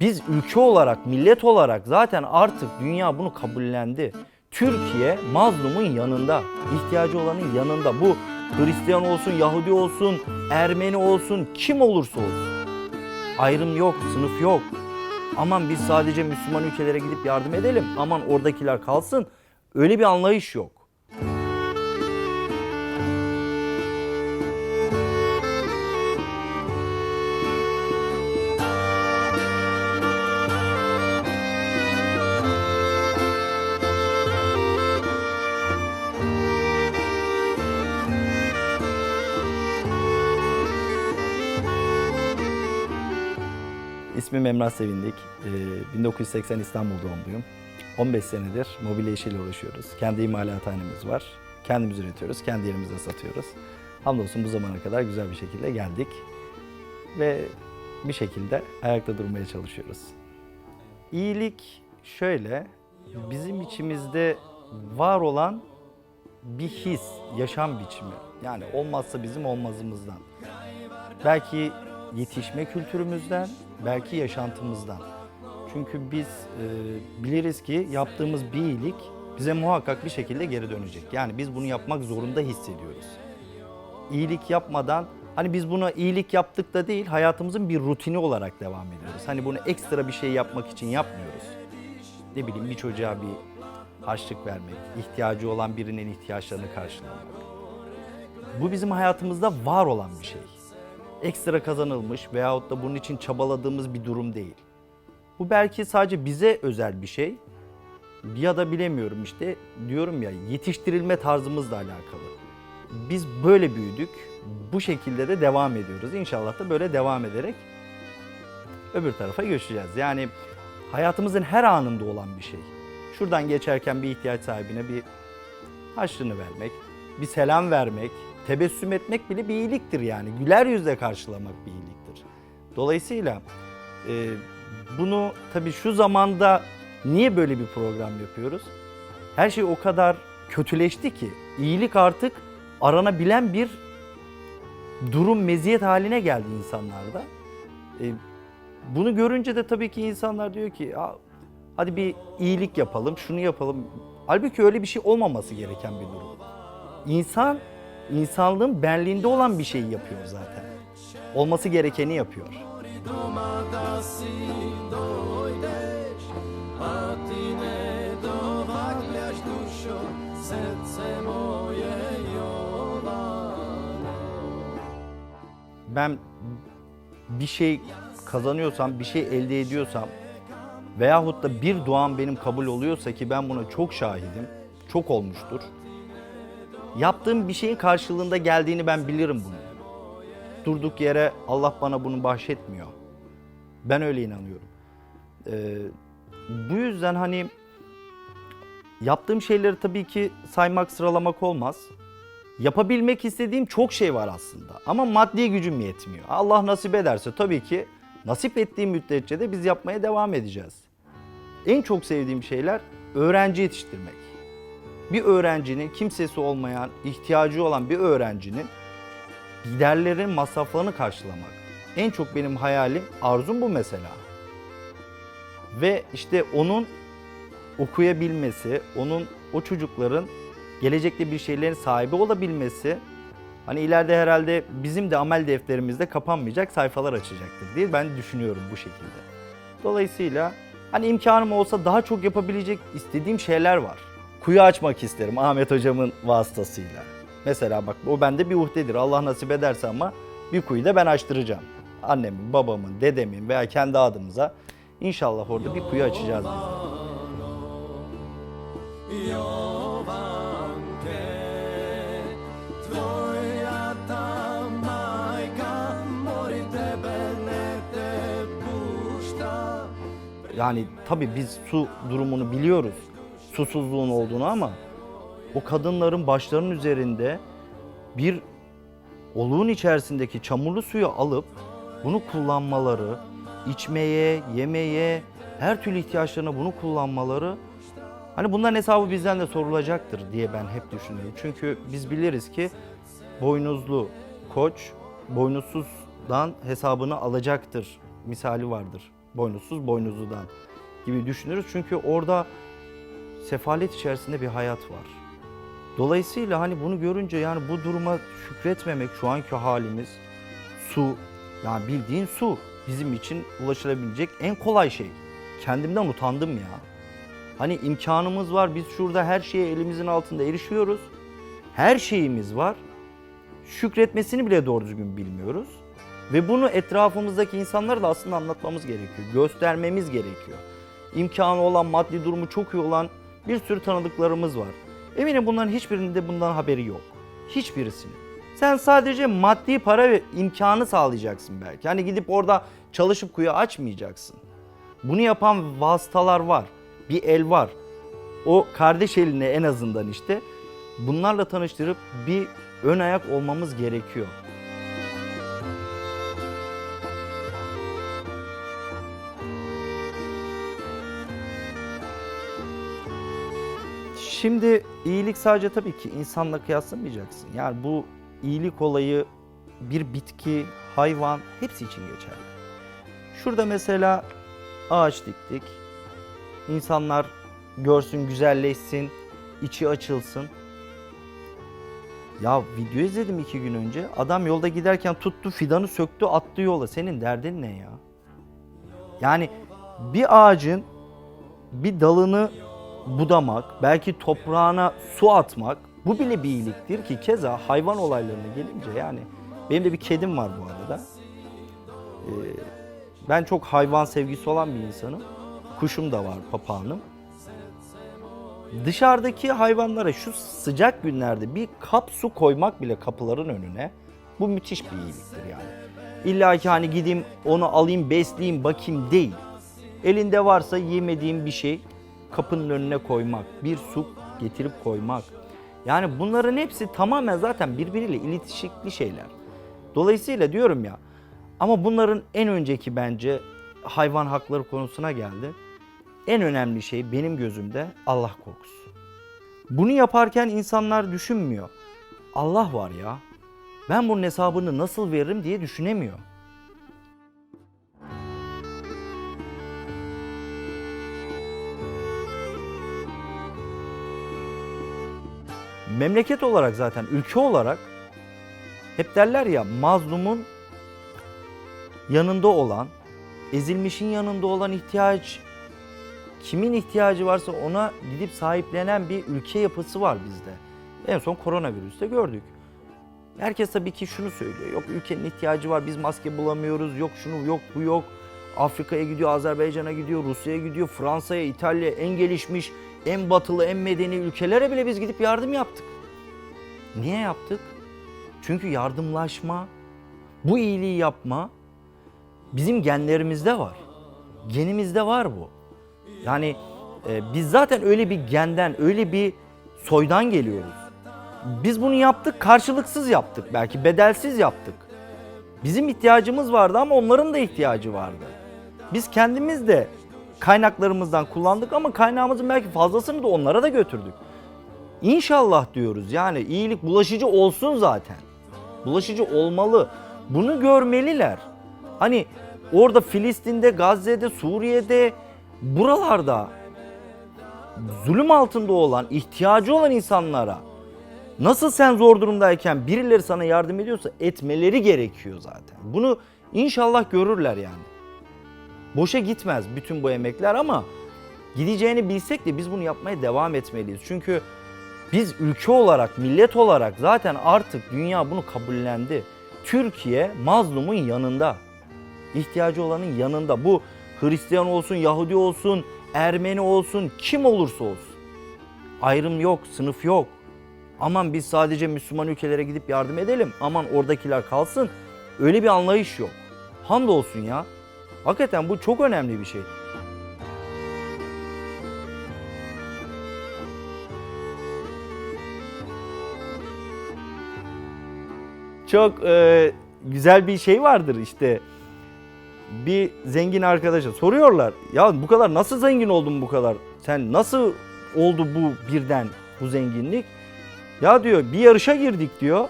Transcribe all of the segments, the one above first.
Biz ülke olarak, millet olarak zaten artık dünya bunu kabullendi. Türkiye mazlumun yanında, ihtiyacı olanın yanında. Bu Hristiyan olsun, Yahudi olsun, Ermeni olsun, kim olursa olsun. Ayrım yok, sınıf yok. Aman biz sadece Müslüman ülkelere gidip yardım edelim. Aman oradakiler kalsın. Öyle bir anlayış yok. İsmim Emrah Sevindik. Ee, 1980 İstanbul doğumluyum. 15 senedir mobilya işiyle uğraşıyoruz. Kendi imalathanemiz var. Kendimiz üretiyoruz, kendi yerimizde satıyoruz. Hamdolsun bu zamana kadar güzel bir şekilde geldik. Ve bir şekilde ayakta durmaya çalışıyoruz. İyilik şöyle, bizim içimizde var olan bir his, yaşam biçimi. Yani olmazsa bizim olmazımızdan. Belki yetişme kültürümüzden, belki yaşantımızdan. Çünkü biz e, biliriz ki yaptığımız bir iyilik bize muhakkak bir şekilde geri dönecek. Yani biz bunu yapmak zorunda hissediyoruz. İyilik yapmadan hani biz buna iyilik yaptık da değil hayatımızın bir rutini olarak devam ediyoruz. Hani bunu ekstra bir şey yapmak için yapmıyoruz. Ne bileyim bir çocuğa bir harçlık vermek, ihtiyacı olan birinin ihtiyaçlarını karşılamak. Bu bizim hayatımızda var olan bir şey. Ekstra kazanılmış veyahut da bunun için çabaladığımız bir durum değil. Bu belki sadece bize özel bir şey. Ya da bilemiyorum işte diyorum ya yetiştirilme tarzımızla alakalı. Biz böyle büyüdük. Bu şekilde de devam ediyoruz. İnşallah da böyle devam ederek öbür tarafa göçeceğiz. Yani hayatımızın her anında olan bir şey. Şuradan geçerken bir ihtiyaç sahibine bir harçlığını vermek, bir selam vermek, tebessüm etmek bile bir iyiliktir yani. Güler yüzle karşılamak bir iyiliktir. Dolayısıyla e, bunu tabii şu zamanda niye böyle bir program yapıyoruz? Her şey o kadar kötüleşti ki iyilik artık aranabilen bir durum, meziyet haline geldi insanlarda. E, bunu görünce de tabii ki insanlar diyor ki "Aa, hadi bir iyilik yapalım, şunu yapalım. Halbuki öyle bir şey olmaması gereken bir durum. İnsan, insanlığın benliğinde olan bir şeyi yapıyor zaten. Olması gerekeni yapıyor. Ben bir şey kazanıyorsam, bir şey elde ediyorsam veyahut da bir duam benim kabul oluyorsa ki ben buna çok şahidim, çok olmuştur. Yaptığım bir şeyin karşılığında geldiğini ben bilirim bunu. Durduk yere Allah bana bunu bahşetmiyor. Ben öyle inanıyorum. Ee, bu yüzden hani yaptığım şeyleri tabii ki saymak, sıralamak olmaz. Yapabilmek istediğim çok şey var aslında ama maddi gücüm yetmiyor. Allah nasip ederse tabii ki nasip ettiği müddetçe de biz yapmaya devam edeceğiz. En çok sevdiğim şeyler öğrenci yetiştirmek. Bir öğrencinin kimsesi olmayan, ihtiyacı olan bir öğrencinin giderlerin masraflarını karşılamak. En çok benim hayalim, arzum bu mesela. Ve işte onun okuyabilmesi, onun o çocukların gelecekte bir şeylerin sahibi olabilmesi hani ileride herhalde bizim de amel defterimizde kapanmayacak sayfalar açacaktır diye ben düşünüyorum bu şekilde. Dolayısıyla hani imkanım olsa daha çok yapabilecek istediğim şeyler var. Kuyu açmak isterim Ahmet hocamın vasıtasıyla. Mesela bak o bende bir uhdedir. Allah nasip ederse ama bir kuyu da ben açtıracağım. Annemin, babamın, dedemin veya kendi adımıza inşallah orada bir kuyu açacağız biz. Yani tabii biz su durumunu biliyoruz. Susuzluğun olduğunu ama o kadınların başlarının üzerinde bir oluğun içerisindeki çamurlu suyu alıp bunu kullanmaları, içmeye, yemeye, her türlü ihtiyaçlarına bunu kullanmaları hani bunların hesabı bizden de sorulacaktır diye ben hep düşünüyorum. Çünkü biz biliriz ki boynuzlu koç boynuzsuzdan hesabını alacaktır misali vardır. boynuzsuz boynuzludan gibi düşünürüz. Çünkü orada sefalet içerisinde bir hayat var. Dolayısıyla hani bunu görünce yani bu duruma şükretmemek şu anki halimiz su yani bildiğin su bizim için ulaşılabilecek en kolay şey. Kendimden utandım ya. Hani imkanımız var biz şurada her şeye elimizin altında erişiyoruz. Her şeyimiz var. Şükretmesini bile doğru düzgün bilmiyoruz. Ve bunu etrafımızdaki insanlara da aslında anlatmamız gerekiyor. Göstermemiz gerekiyor. İmkanı olan, maddi durumu çok iyi olan bir sürü tanıdıklarımız var. Eminim bunların hiçbirinde bundan haberi yok. Hiçbirisinin. Sen sadece maddi para ve imkanı sağlayacaksın belki. Hani gidip orada çalışıp kuyu açmayacaksın. Bunu yapan vasıtalar var. Bir el var. O kardeş eline en azından işte bunlarla tanıştırıp bir ön ayak olmamız gerekiyor. Şimdi iyilik sadece tabii ki insanla kıyaslamayacaksın. Yani bu iyilik olayı bir bitki, hayvan hepsi için geçerli. Şurada mesela ağaç diktik. İnsanlar görsün, güzelleşsin, içi açılsın. Ya video izledim iki gün önce. Adam yolda giderken tuttu fidanı söktü attı yola. Senin derdin ne ya? Yani bir ağacın bir dalını budamak, belki toprağına su atmak bu bile bir iyiliktir ki keza hayvan olaylarına gelince yani benim de bir kedim var bu arada. Ee, ben çok hayvan sevgisi olan bir insanım. Kuşum da var, papağanım. Dışarıdaki hayvanlara şu sıcak günlerde bir kap su koymak bile kapıların önüne bu müthiş bir iyiliktir yani. İlla ki hani gideyim onu alayım, besleyeyim, bakayım değil. Elinde varsa yemediğim bir şey kapının önüne koymak, bir su getirip koymak. Yani bunların hepsi tamamen zaten birbiriyle iletişikli şeyler. Dolayısıyla diyorum ya ama bunların en önceki bence hayvan hakları konusuna geldi. En önemli şey benim gözümde Allah korkusu. Bunu yaparken insanlar düşünmüyor. Allah var ya. Ben bunun hesabını nasıl veririm diye düşünemiyor. Memleket olarak zaten ülke olarak hep derler ya mazlumun yanında olan, ezilmişin yanında olan ihtiyaç kimin ihtiyacı varsa ona gidip sahiplenen bir ülke yapısı var bizde. En son koronavirüste gördük. Herkes tabii ki şunu söylüyor. Yok ülkenin ihtiyacı var biz maske bulamıyoruz. Yok şunu yok bu yok. Afrika'ya gidiyor, Azerbaycan'a gidiyor, Rusya'ya gidiyor, Fransa'ya, İtalya'ya en gelişmiş, en batılı, en medeni ülkelere bile biz gidip yardım yaptık. Niye yaptık? Çünkü yardımlaşma, bu iyiliği yapma bizim genlerimizde var. Genimizde var bu. Yani e, biz zaten öyle bir genden, öyle bir soydan geliyoruz. Biz bunu yaptık, karşılıksız yaptık belki, bedelsiz yaptık. Bizim ihtiyacımız vardı ama onların da ihtiyacı vardı. Biz kendimiz de kaynaklarımızdan kullandık ama kaynağımızın belki fazlasını da onlara da götürdük. İnşallah diyoruz yani iyilik bulaşıcı olsun zaten. Bulaşıcı olmalı. Bunu görmeliler. Hani orada Filistin'de, Gazze'de, Suriye'de, buralarda zulüm altında olan, ihtiyacı olan insanlara nasıl sen zor durumdayken birileri sana yardım ediyorsa etmeleri gerekiyor zaten. Bunu inşallah görürler yani. Boşa gitmez bütün bu emekler ama gideceğini bilsek de biz bunu yapmaya devam etmeliyiz. Çünkü biz ülke olarak, millet olarak zaten artık dünya bunu kabullendi. Türkiye mazlumun yanında. ihtiyacı olanın yanında. Bu Hristiyan olsun, Yahudi olsun, Ermeni olsun, kim olursa olsun. Ayrım yok, sınıf yok. Aman biz sadece Müslüman ülkelere gidip yardım edelim. Aman oradakiler kalsın. Öyle bir anlayış yok. Hamdolsun ya. Hakikaten bu çok önemli bir şey. Çok e, güzel bir şey vardır işte. Bir zengin arkadaşa soruyorlar. Ya bu kadar nasıl zengin oldun bu kadar? Sen nasıl oldu bu birden bu zenginlik? Ya diyor bir yarışa girdik diyor.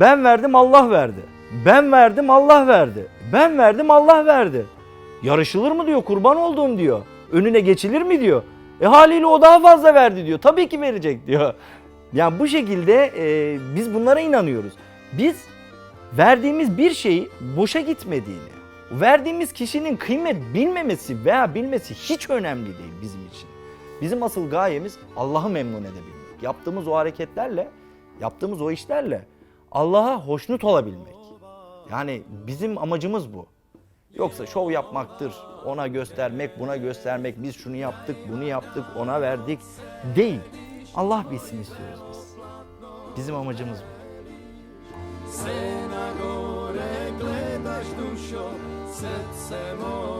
Ben verdim Allah verdi. Ben verdim Allah verdi. Ben verdim Allah verdi. Yarışılır mı diyor kurban olduğum diyor. Önüne geçilir mi diyor. E haliyle o daha fazla verdi diyor. Tabii ki verecek diyor. Yani bu şekilde e, biz bunlara inanıyoruz. Biz verdiğimiz bir şeyi boşa gitmediğini, verdiğimiz kişinin kıymet bilmemesi veya bilmesi hiç önemli değil bizim için. Bizim asıl gayemiz Allah'ı memnun edebilmek. Yaptığımız o hareketlerle, yaptığımız o işlerle Allah'a hoşnut olabilmek. Yani bizim amacımız bu. Yoksa şov yapmaktır, ona göstermek, buna göstermek, biz şunu yaptık, bunu yaptık, ona verdik değil. Allah bilsin istiyoruz biz. Bizim amacımız bu. Se na gledaš dušo, srce moje